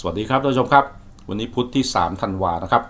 สวัสดีครับท่านผู้ชมครับ วันนี้พุธที่ 3 ธันวานะครับ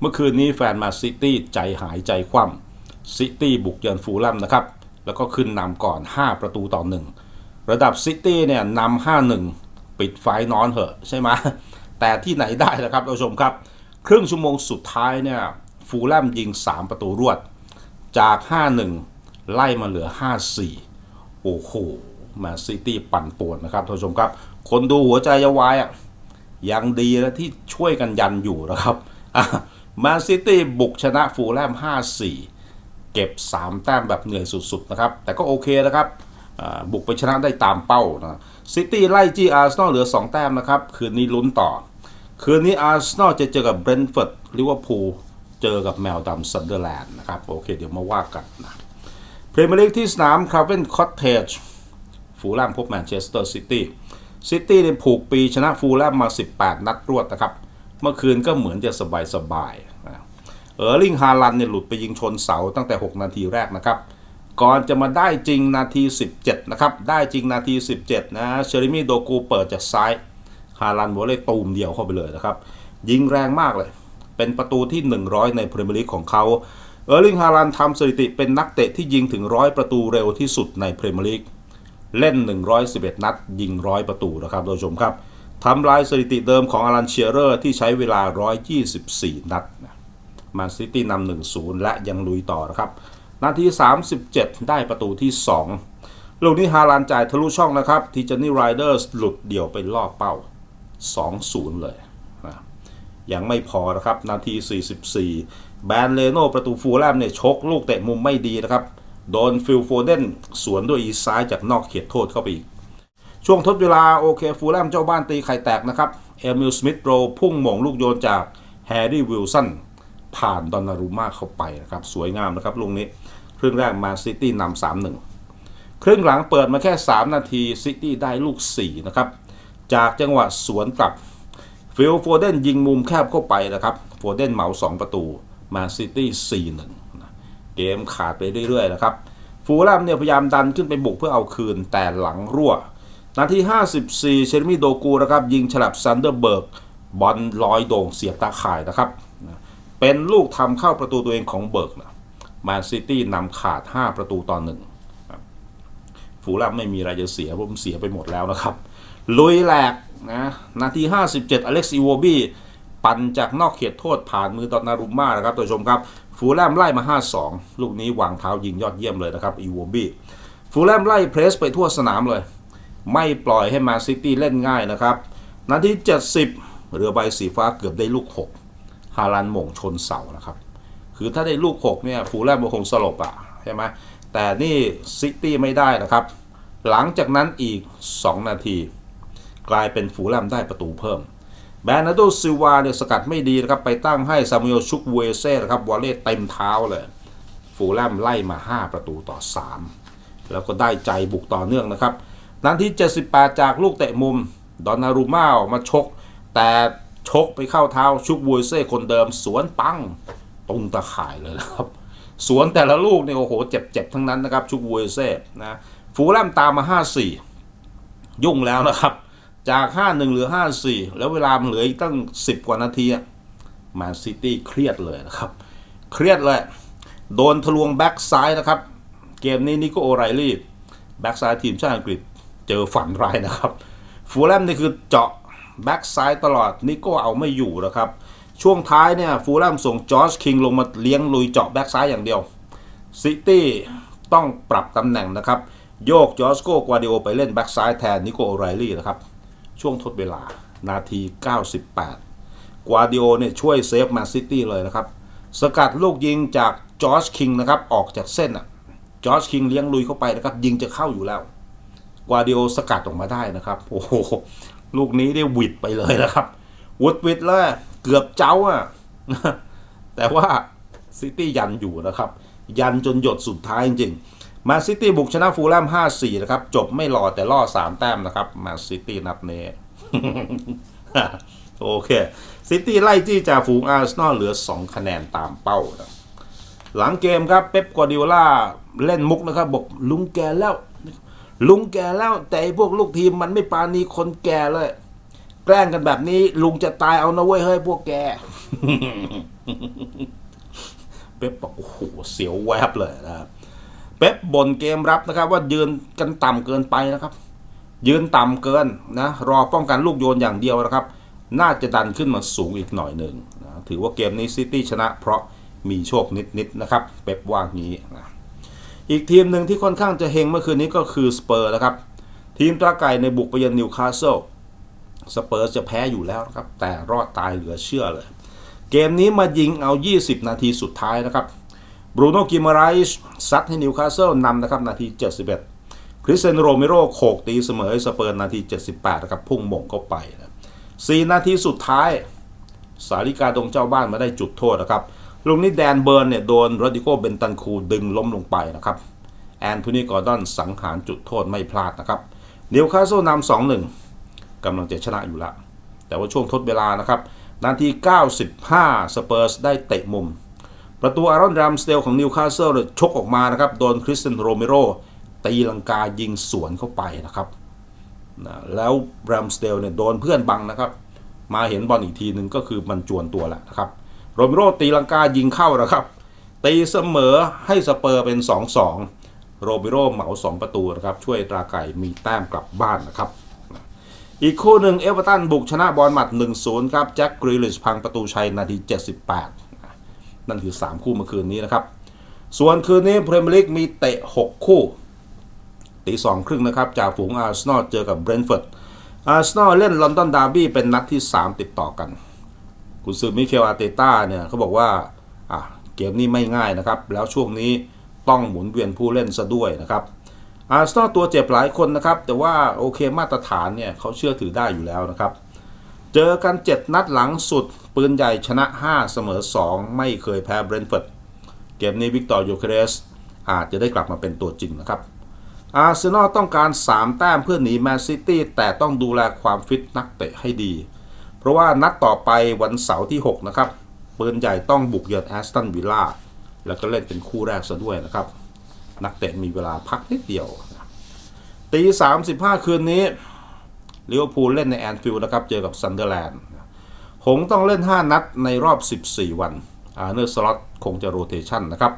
เมื่อคืนนี้แฟนมาซิตี้ใจหายใจคว่ำซิตี้บุกเยือนฟูลแลมนะครับ แล้วก็ขึ้นนำก่อน 5 ประตูต่อ 1 ระดับซิตี้เนี่ยนำ5-1ปิดไฟนอนเหอะใช่ไหมแต่ที่ไหนได้นะครับท่านผู้ชมครับ ครึ่งชั่วโมงสุดท้ายเนี่ยฟูลแลมยิง 3 ประตูรวด จาก 5-1 ไล่มาเหลือ 5-4 โอ้โหมนซิตี้ปั่นป่วนนะครับท่านผู้ชมครับ คนดูหัวใจจะวายอะ ยังดีนะที่ช่วยกันยันอยู่นะครับแมนซิตี้บุกชนะฟูลแลม 5-4 เก็บ 3 แต้มแบบเหนื่อยสุดๆนะครับ แต่ก็โอเคนะครับ บุกไปชนะได้ตามเป้านะซิตี้ไล่จี้อาร์เซนอลเหลือ 2 แต้มนะครับ คืนนี้ลุ้นต่อ คืนนี้อาร์เซนอลจะเจอกับเบรนท์ฟอร์ดลิเวอร์พูลเจอกับแมวดำซันเดอร์แลนด์นะครับ โอเค เดี๋ยวมาว่ากันนะพรีเมียร์ลีกที่สนามคาร์เวนคอตเทจฟูลแลมพบแมนเชสเตอร์ซิตี้ ซิตี้เนี่ยผูกปีชนะฟูลแลมมา 18 นัดรวดนะครับ เมื่อคืนก็เหมือนจะสบายๆนะเออร์ลิงฮาลันเนี่ยหลุดไปยิงชนเสาตั้งแต่ 6 นาทีแรกนะครับ ก่อนจะมาได้จริงนาที 17 นะครับ ได้จริงนาที 17 นะเชอริมีโดกูเปิดจากซ้ายฮาลันโวเลยตูมเดียวเข้าไปเลยนะครับ ยิงแรงมากเลย เป็นประตูที่ 100 ในพรีเมียร์ลีกของเขาเออร์ลิงฮาลันทำสถิติเป็นนักเตะที่ยิงถึงร้อยประตูเร็วที่สุดในพรีเมียร์ลีก เล่น 111 นัด ยิงร้อยประตูนะครับท่านผู้ชมครับทำลายสถิติเดิมของอารันเชียเรอร์ที่ใช้เวลา 124 นัดแมนซิตี้นำ1-0 และยังลุยต่อนะครับ นาที 37 ได้ประตูที่ 2 ลูกนี้ฮาลานจ่ายทะลุช่องนะครับที่เจนนี่ไรเดอร์สหลุดเดี่ยวไปล่อเป้า 2-0 เลยนะยังไม่พอนะครับ นาที 44 แบนเลโน่ประตูฟูลแลมเนี่ยชกลูกเตะมุมไม่ดีนะครับ โดนฟิลโฟเดนสวนด้วยอีซ้ายจากนอกเขตโทษเข้าไปอีก ช่วงทดเวลาโอเคฟูลแลมเจ้าบ้านตีไข่แตกนะครับ เอมิลสมิธโรพุ่งหม่งลูกโยนจากแฮร์รี่วิลสันผ่านดอนนารูมาเข้าไปนะครับ สวยงามนะครับลูกนี้ ครึ่งแรกมาซิตี้นำสามหนึ่งครึ่งหลังเปิดมาแค่ 3 นาทีซิตี้ได้ลูก 4 นะครับ จากจังหวะสวนกลับฟิลโฟเดนยิงมุมแคบเข้าไปนะครับ โฟเดนเหมา 2 ประตูมาซิตี้4-1นะ เกมขาดไปเรื่อยๆนะครับฟูลแลมเนี่ยพยายามดันขึ้นไปบุกเพื่อเอาคืนแต่หลังรั่ว นาที 54 เชนมิโดกูนะครับยิงฉลับซันเดอร์เบิร์กบอลลอยโด่งเสียบตาข่ายนะครับ เป็นลูกทำเข้าประตูตัวเองของเบิร์กนะแมนซิตี้นำขาด 5 ประตูต่อหนึ่งฟูลแลมไม่มีอะไรจะเสียผมเสียไปหมดแล้วนะครับ ลุยแหลกนะนาที 57 อเล็กซ์อีโวบี้ปั่นจากนอกเขตโทษผ่านมือดอนนารุม่านะครับท่านผู้ชมครับ ฟูลแลมไล่มา 5-2 ลูกนี้วางเท้ายิงยอดเยี่ยมเลยนะครับอีโวบี้ฟูลแลมไล่เพรสไปทั่วสนามเลย ไม่ปล่อยให้มาซิตี้เล่นง่ายนะครับนาที70 เรือใบสีฟ้าเกือบได้ลูก 6 ฮาลันหม่งชนเสานะครับ คือถ้าได้ลูก 6 เนี่ยฟูลแลมคงสลบอะใช่ไหมแต่นี่ซิตี้ไม่ได้นะครับ หลังจากนั้นอีก 2 นาที กลายเป็นฟูลแลมได้ประตูเพิ่ม แบรนาโดซิวาเนี่ยสกัดไม่ดีนะครับ ไปตั้งให้ซามูเอลชุกเวเซ่นะครับวอลเล่เต็มเท้าเลย ฟูลแลมไล่มา 5 ประตูต่อ 3 แล้วก็ได้ใจบุกต่อเนื่องนะครับนาที78 จากลูกเตะมุม ดอนนารูมาออกมาชก แต่ชกไปเข้าเท้าชุกเวเซ่คนเดิมสวนปังตรงตะข่ายเลยนะครับ สวนแต่ละลูกเนี่ยโอ้โหเจ็บๆทั้งนั้นนะครับชุกเวเซ่นะฟูลแลมตามมา 5-4 ยุ่งแล้วนะครับ จาก 5-1เหลือ 5-4 แล้วเวลามันเหลืออีกตั้ง 10 กว่านาทีแมนซิตี้เครียดเลยนะครับ เครียดเลย โดนทะลวงแบ็กซ้ายนะครับ เกมนี้นิโกโอไรลี่แบ็กซ้ายทีมชาติอังกฤษเจอฝันร้ายนะครับฟูลแลมนี่คือเจาะแบ็กซ้ายตลอดนิโก้เอาไม่อยู่นะครับ ช่วงท้ายเนี่ยฟูลแลมส่งจอร์จคิงลงมาเลี้ยงลุยเจาะแบ็กซ้ายอย่างเดียวซิตี้ต้องปรับตำแหน่งนะครับ โยกจอร์จโกกวาดิโอไปเล่นแบ็กซ้ายแทนนิโกโอไรลี่นะครับ ช่วงทดเวลา นาที 98 กวาดิโอเนี่ยช่วยเซฟแมนซิตี้เลยนะครับ สกัดลูกยิงจากจอร์จคิงนะครับ ออกจากเส้นอะจอร์จคิงเลี้ยงลุยเข้าไปนะครับ ยิงจะเข้าอยู่แล้ว กวาดิโอสกัดออกมาได้นะครับ โอ้โห ลูกนี้ได้วิดไปเลยนะครับวุดวิดเลยเกือบเจ้าอะแต่ว่าซิตี้ยันอยู่นะครับ ยันจนหยดสุดท้ายจริงๆ มาซิตี้บุกชนะฟูลแลม5-4 นะครับ จบไม่รอแต่ล่อ 3 แต้มนะครับ มาซิตี้นัดนี้โอเค ซิตี้ไล่จี้จ่าฝูงอาร์เซนอลเหลือ 2 คะแนนตามเป้านะหลังเกมครับเป๊ปกวาร์ดิโอล่าเล่นมุกนะครับ บอกลุงแกแล้ว ลุงแกแล้วแต่ไอ้พวกลูกทีมมันไม่ปราณีคนแก่เลย แกล้งกันแบบนี้ ลุงจะตายเอานะเว้ยเฮ้ยพวกแก เป๊ปบอกโอ้โหเสียวแวบเลยนะครับ เป๊ปบ่นเกมรับนะครับ ว่ายืนกันต่ำเกินไปนะครับ ยืนต่ำเกินนะรอป้องกันลูกโยนอย่างเดียวนะครับ น่าจะดันขึ้นมาสูงอีกหน่อยหนึ่งนะถือว่าเกมนี้ซิตี้ชนะ เพราะมีโชคนิดๆนะครับเป๊ปว่างี้นะอีกทีมหนึ่งที่ค่อนข้างจะเฮงเมื่อคืนนี้ก็คือสเปอร์นะครับ ทีมตราไก่ในบุกไปเยือนนิวคาสเซิลสเปอร์จะแพ้อยู่แล้วนะครับ แต่รอดตายเหลือเชื่อเลย เกมนี้มายิงเอา 20 นาทีสุดท้ายนะครับ บรูโน่กิมาไรส์ซัดให้นิวคาสเซิลนำนะครับนาที 71 คริสเซนโรเมโรโขกตีเสมอให้สเปอร์นาที 78นะครับพุ่งม่งเข้าไปนะ4นาทีสุดท้าย สาริกาดงเจ้าบ้านมาได้จุดโทษนะครับลูกนี้แดนเบิร์นเนี่ยโดนโรดิโกเบนตันคูดึงล้มลงไปนะครับแอนโทนีกอร์ดอนสังหารจุดโทษไม่พลาดนะครับนิวคาสเซิลนำ2-1กำลังจะชนะอยู่ล้วแต่ว่าช่วงทดเวลานะครับ นาที 95 สเปอร์สได้เตะมุม ประตูอารอนรัมสเดลของนิวคาสเซิลชกออกมานะครับ โดนคริสเตนโรเมโรตีลังกายิงสวนเข้าไปนะครับนะแล้วรัมสเดลเนี่ยโดนเพื่อนบังนะครับ มาเห็นบอลอีกทีหนึ่งก็คือมันจวนตัวแหล้วนะครับ โรเมโรตีลังกายิงเข้านะครับตีเสมอให้สเปอร์เป็น 2-2 โรเมโรเหมา 2 ประตูนะครับ ช่วยตราไก่มีแต้มกลับบ้านนะครับอีกคู่หนึ่งเอเวอร์ตันบุกชนะบอลหมัด 1-0 ครับ แจ็คกรีลิชพังประตูชัยนาที 78 นั่นคือ 3 คู่เมื่อคืนนี้นะครับ ส่วนคืนนี้พรีเมียร์ลีกมีเตะ 6 คู่ตีสองครึ่งนะครับจากฝูงอาร์เซนอลเจอกับเบรนท์ฟอร์ดอาร์เซนอลเล่นลอนดอนดาร์บี้เป็นนัดที่ 3 ติดต่อกัน คุณซือมิเคลอาร์เตต้าเนี่ยเขาบอกว่าเกมนี้ไม่ง่ายนะครับ แล้วช่วงนี้ต้องหมุนเวียนผู้เล่นซะด้วยนะครับอาร์เซนอลตัวเจ็บหลายคนนะครับ แต่ว่าโอเคมาตรฐานเนี่ยเขาเชื่อถือได้อยู่แล้วนะครับ เจอกัน 7 นัดหลังสุด ปืนใหญ่ชนะ 5 เสมอ 2 ไม่เคยแพ้เบรนท์ฟอร์ดเกมนี้วิกตอร์ยูเคเรสอาจจะได้กลับมาเป็นตัวจริงนะครับอาร์เซนอลต้องการ 3 แต้มเพื่อหนีแมนซิตี้แต่ต้องดูแลความฟิตนักเตะให้ดี เพราะว่านัดต่อไปวันเสาร์ที่ 6 นะครับปืนใหญ่ต้องบุกเยือนแอสตันวิลล่าแล้วก็เล่นเป็นคู่แรกซะด้วยนะครับ นักเตะมีเวลาพักนิดเดียวตี35 คืนนี้ลิเวอร์พูลเล่นในแอนฟิลด์นะครับ เจอกับซันเดอร์แลนด์ หงต้องเล่น 5 นัดในรอบ 14 วันอาร์เนอร์สล็อตคงจะโรเตชันนะครับ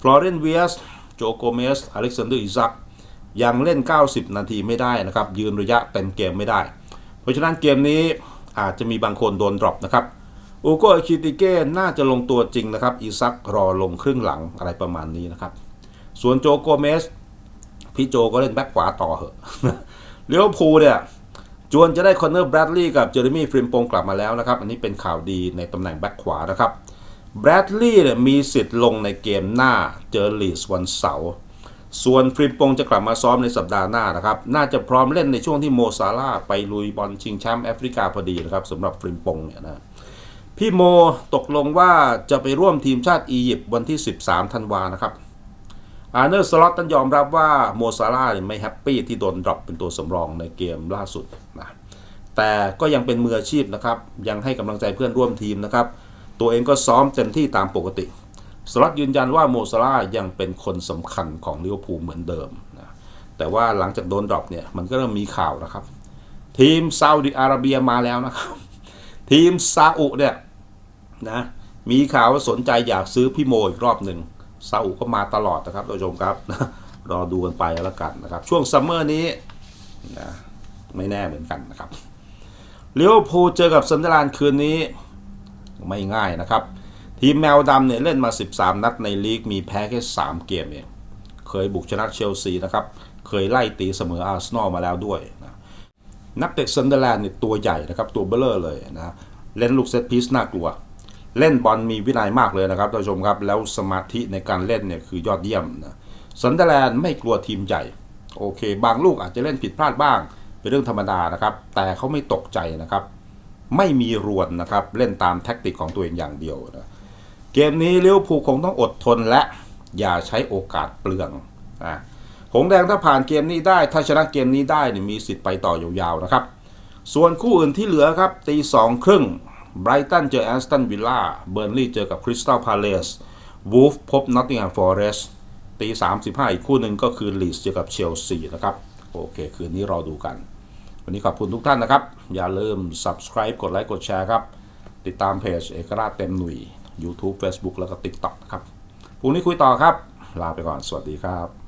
ฟลอเรนเวียสโจโกเมสอเล็กซานเดอร์อิซักยังเล่น 90 นาทีไม่ได้นะครับ ยืนระยะเต็มเกมไม่ได้ เพราะฉะนั้นเกมนี้อาจจะมีบางคนโดนดรอปนะครับอูโกอคิติเก้น่าจะลงตัวจริงนะครับอีซักรอลงครึ่งหลังอะไรประมาณนี้นะครับ ส่วนโจโกเมส พี่โจก็เล่นแบ็คขวาต่อเหอะเลี้ยวภูเนี่ย จวนจะได้คอนเนอร์แบรดลีย์กับเจอร์มี่ฟริมปงกลับมาแล้วนะครับ อันนี้เป็นข่าวดีในตำแหน่งแบ็คขวานะครับแบรดลีย์มีสิทธิ์ลงในเกมหน้าเจอลีสวันเสาร์ส่วนฟริมปงจะกลับมาซ้อมในสัปดาห์หน้านะครับ น่าจะพร้อมเล่นในช่วงที่โมซาร่าไปลุยบอลชิงแชมป์แอฟริกาพอดีนะครับสำหรับฟริมปงเนี่ยนะพี่โมตกลงว่าจะไปร่วมทีมชาติอียิปต์วันที่ 13 ธันวานะครับ อาร์เนอร์สล็อตตันยอมรับว่าโมซาร่าไม่แฮปปี้ที่โดนดรอปเป็นตัวสำรองในเกมล่าสุดนะแต่ก็ยังเป็นมืออาชีพนะครับ ยังให้กำลังใจเพื่อนร่วมทีมนะครับ ตัวเองก็ซ้อมเต็มที่ตามปกติ สล็อตยืนยันว่าโมซาร่ายังเป็นคนสำคัญของลิเวอร์พูลเหมือนเดิมนะแต่ว่าหลังจากโดนดรอปเนี่ยมันก็เริ่มมีข่าวนะครับ ทีมซาอุดิอาระเบียมาแล้วนะครับ ทีมซาอุเนี่ยนะมีข่าวว่าสนใจอยากซื้อพี่โมอีกรอบหนึ่ง ซาอุก็มาตลอดนะครับท่านผู้ชมครับรอดูกันไปแล้วกันนะครับ ช่วงซัมเมอร์นี้นะไม่แน่เหมือนกันนะครับเลี้ยวภูเจอกับซันเดอร์แลนด์คืนนี้ไม่ง่ายนะครับ ทีมแมวดำเนี่ยเล่นมา 13 นัดในลีกมีแพ้แค่ 3 เกมเองเคยบุกชนะเชลซีนะครับ เคยไล่ตีเสมออาร์เซนอลมาแล้วด้วยนะนักเตะซันเดอร์แลนด์เนี่ยตัวใหญ่นะครับ ตัวเบลเลอร์เลยนะเล่นลูกเซตพีซน่ากลัว เล่นบอลมีวินัยมากเลยนะครับท่านผู้ชมครับ แล้วสมาธิในการเล่นเนี่ยคือยอดเยี่ยมนะซันเดอร์แลนด์ไม่กลัวทีมใหญ่โอเค บางลูกอาจจะเล่นผิดพลาดบ้าง เป็นเรื่องธรรมดานะครับ แต่เขาไม่ตกใจนะครับ ไม่มีรวนนะครับ เล่นตามแท็กติกของตัวเองอย่างเดียวนะเกมนี้เลิเวอร์พูคงต้องอดทนและอย่าใช้โอกาสเปลืองอะหงแดงถ้าผ่านเกมนี้ได้ ถ้าชนะเกมนี้ได้มีสิทธิ์ไปต่อยาวๆนะครับ ส่วนคู่อื่นที่เหลือครับตีสองครึ่ง ไบรตันเจอแอสตันวิลล่า เบอร์นลีย์เจอกับคริสตัลพาเลส วูฟพบนอตติงแฮมฟอเรสต์ตีสามสิบห้าอีกคู่หนึ่งก็คือลีสเจอกับเชลซีนะครับ โอเค คืนนี้รอดูกัน วันนี้ขอบคุณทุกท่านนะครับ อย่าลืม subscribe กดไลค์กดแชร์ครับ ติดตามเพจเอกราชเต็มหนุ่ย YouTube Facebook แล้วก็ TikTok นะครับพรุ่งนี้คุยต่อครับ ลาไปก่อน สวัสดีครับ